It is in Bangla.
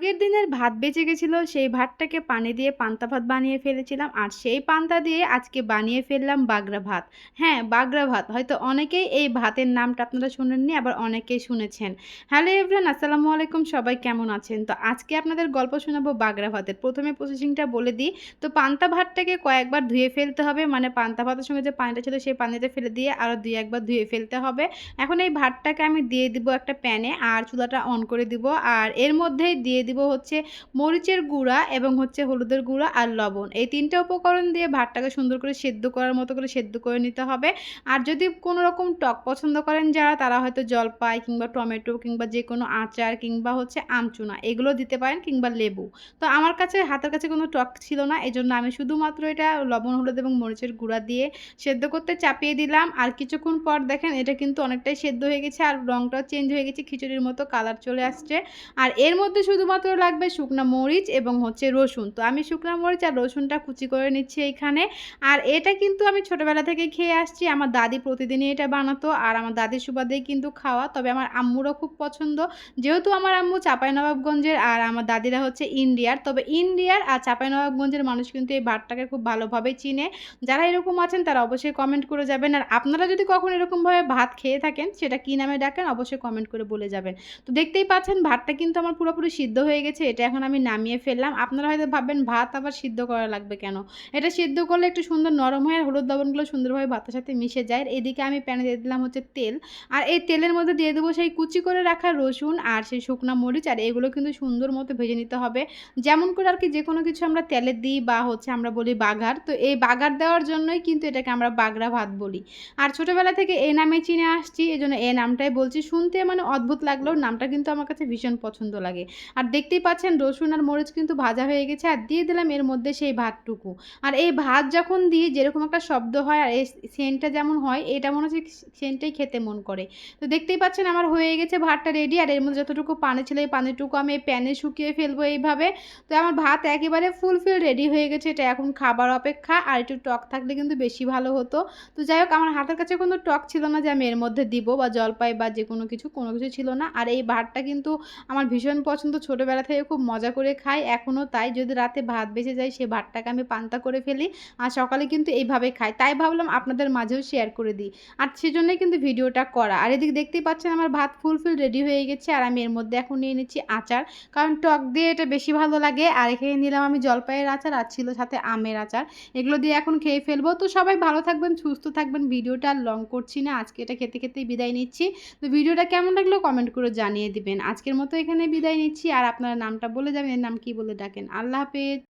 আগের দিনের ভাত বেঁচে গেছিল, সেই ভাতটাকে পানি দিয়ে পান্তা ভাত বানিয়ে ফেলেছিলাম, আর সেই পান্তা দিয়ে আজকে বানিয়ে ফেললাম বাগরা ভাত। হ্যাঁ বাগরা ভাত। হয়তো অনেকেই এই ভাতের নামটা আপনারা শুনেননি, আবার অনেকেই শুনেছেন। হ্যালো এভরিওয়ান, আসসালামু আলাইকুম, সবাই কেমন আছেন? তো আজকে আপনাদের গল্প শোনাবো বাগরা ভাতের। প্রথমে প্রসেসিংটা বলে দিই। তো পান্তা ভাতটাকে কয়েকবার ধুয়ে ফেলতে হবে মানে পান্তা ভাতের সঙ্গে যে পানিটা ছিল সেই পানিতে ফেলে দিয়ে আরও দুই একবার ধুয়ে ফেলতে হবে। এখন এই ভাতটাকে আমি দিয়ে দিব একটা প্যানে, আর চুলাটা অন করে দিব, আর এর মধ্যেই দিয়ে দিব হচ্ছে মরিচের গুঁড়া এবং হচ্ছে হলুদের গুঁড়া আর লবণ। এই তিনটে উপকরণ দিয়ে ভাতটাকে সুন্দর করে সেদ্ধ করার মতো করে সেদ্ধ করে নিতে হবে। আর যদি কোনো রকম টক পছন্দ করেন যারা, তারা হয়তো জলপাই কিংবা টমেটো কিংবা যে কোনো আচার কিংবা হচ্ছে আমচুনা এগুলো দিতে পারেন কিংবা লেবু। তো আমার কাছে, হাতের কাছে কোনো টক ছিল না এই জন্য আমি শুধুমাত্র এটা লবণ, হলুদ এবং মরিচের গুঁড়া দিয়ে সেদ্ধ করতে চাপিয়ে দিলাম। আর কিছুক্ষণ পর দেখেন এটা কিন্তু অনেকটাই সেদ্ধ হয়ে গেছে আর রঙটাও চেঞ্জ হয়ে গেছে, খিচুড়ির মতো কালার চলে আসছে। আর এর মধ্যে শুধুমাত্র লাগবে শুকনো মরিচ এবং হচ্ছে রসুন। তো আমি শুকনো মরিচ আর রসুনটা কুচি করে নিচ্ছি এইখানে। আর এটা কিন্তু আমি ছোটোবেলা থেকে খেয়ে আসছি। আমার দাদি প্রতিদিনই এটা বানাতো আর আমার দাদির সুবাদেই কিন্তু খাওয়া। তবে আমার আম্মুরও খুব পছন্দ। যেহেতু আমার আম্মু চাঁপাইনবাবগঞ্জের আর আমার দাদিরা হচ্ছে ইন্ডিয়ার। তবে ইন্ডিয়ার আর চাঁপাইনবাবগঞ্জের মানুষ কিন্তু এই ভাতটাকে খুব ভালোভাবেই চিনে। যারা এরকম আছেন তারা অবশ্যই কমেন্ট করে যাবেন। আর আপনারা যদি কখনো এরকমভাবে ভাত খেয়ে থাকেন, সেটা কী নামে ডাকেন, অবশ্যই কমেন্ট করে বলে যাবেন। তো দেখতেই পাচ্ছেন, ভাতটা কিন্তু আমার পুরোপুরি সিদ্ধ হয়ে গেছে, এটা এখন আমি নামিয়ে ফেললাম। আপনারা হয়তো ভাববেন, ভাত আবার সিদ্ধ করা লাগবে কেন? এটা সিদ্ধ করলে একটু সুন্দর নরম হয় আর হলুদ লবণগুলো সুন্দরভাবে ভাতের সাথে মিশে যায়। এদিকে আমি প্যানে দিয়ে দিলাম হচ্ছে তেল। আর এই তেলের মধ্যে দিয়ে দেবো সেই কুচি করে রাখা রসুন আর সেই শুকনা মরিচ। আর এগুলো কিন্তু সুন্দর মতো ভেজে নিতে হবে। যেমন করে আর কি যে কোনো কিছু আমরা তেলে দিই বা হচ্ছে আমরা বলি বাগার। তো এই বাগার দেওয়ার জন্যই কিন্তু এটাকে আমরা বাগড়া ভাত বলি। আর ছোটোবেলা থেকে এই নামে চিনে আসছি এই জন্য এই নামটাই বলছি। শুনতে মানে অদ্ভুত লাগলেও নামটা কিন্তু আমার কাছে ভীষণ পছন্দ লাগে। আর দেখতেই পাচ্ছেন রসুন আর মরিচ কিন্তু ভাজা হয়ে গেছে আর দিয়ে দিলাম এর মধ্যে সেই ভাতটুকু। আর এই ভাত যখন দিই যেরকম একটা শব্দ হয় আর এই সেন্টটা যেমন হয়, এটা মনে হচ্ছে সেন্টটাই খেতে মন করে। তো দেখতেই পাচ্ছেন আমার হয়ে গেছে ভাতটা রেডি আর এর মধ্যে যতটুকু পানি ছিল এই পানিটুকু আমি এই প্যানে শুকিয়ে ফেলব এইভাবে। তো আমার ভাত একেবারে ফুলফিল রেডি হয়ে গেছে, এটা এখন খাবার অপেক্ষা আর একটু টক থাকলে কিন্তু বেশি ভালো হতো। তো যাই হোক, আমার হাতের কাছে কোনো টক ছিল না যে আমি এর মধ্যে দিব বা জলপাই বা যে কোনো কিছু কোনো কিছু ছিল না। আর এই ভাতটা কিন্তু আমার ভীষণ পছন্দ ছোটোবেলা থেকে খুব মজা করে খাই এখনও তাই। যদি রাতে ভাত বেঁচে যায়, সে ভাতটাকে আমি পান্তা করে ফেলি আর সকালে কিন্তু এইভাবে খাই। তাই ভাবলাম আপনাদের মাঝেও শেয়ার করে দিই। আর সেজন্যই কিন্তু ভিডিওটা করা। আর এদিকে দেখতেই পাচ্ছেন আমার ভাত ফুলফিল রেডি হয়ে গেছে আর আমি এর মধ্যে এখন নিয়ে নিচ্ছি আচার। কারণ টক দিয়ে এটা বেশি ভালো লাগে। আর এখানে নিলাম আমি জলপাইয়ের আচার আর ছিল সাথে আমের আচার। এগুলো দিয়ে এখন খেয়ে ফেলব। তো সবাই ভালো থাকবেন, সুস্থ থাকবেন। ভিডিওটা আর লং করছি না। আজকে এটা খেতে খেতেই বিদায় নিচ্ছি। তো ভিডিওটা কেমন লাগল কমেন্ট করে জানিয়ে দিবেন। আজকের মতো এখানে বিদায় নিচ্ছি। আর আপনারা নামটা বলে যাবেন এর নাম কি বলে ডাকেন? আল্লাহ হাফেজ।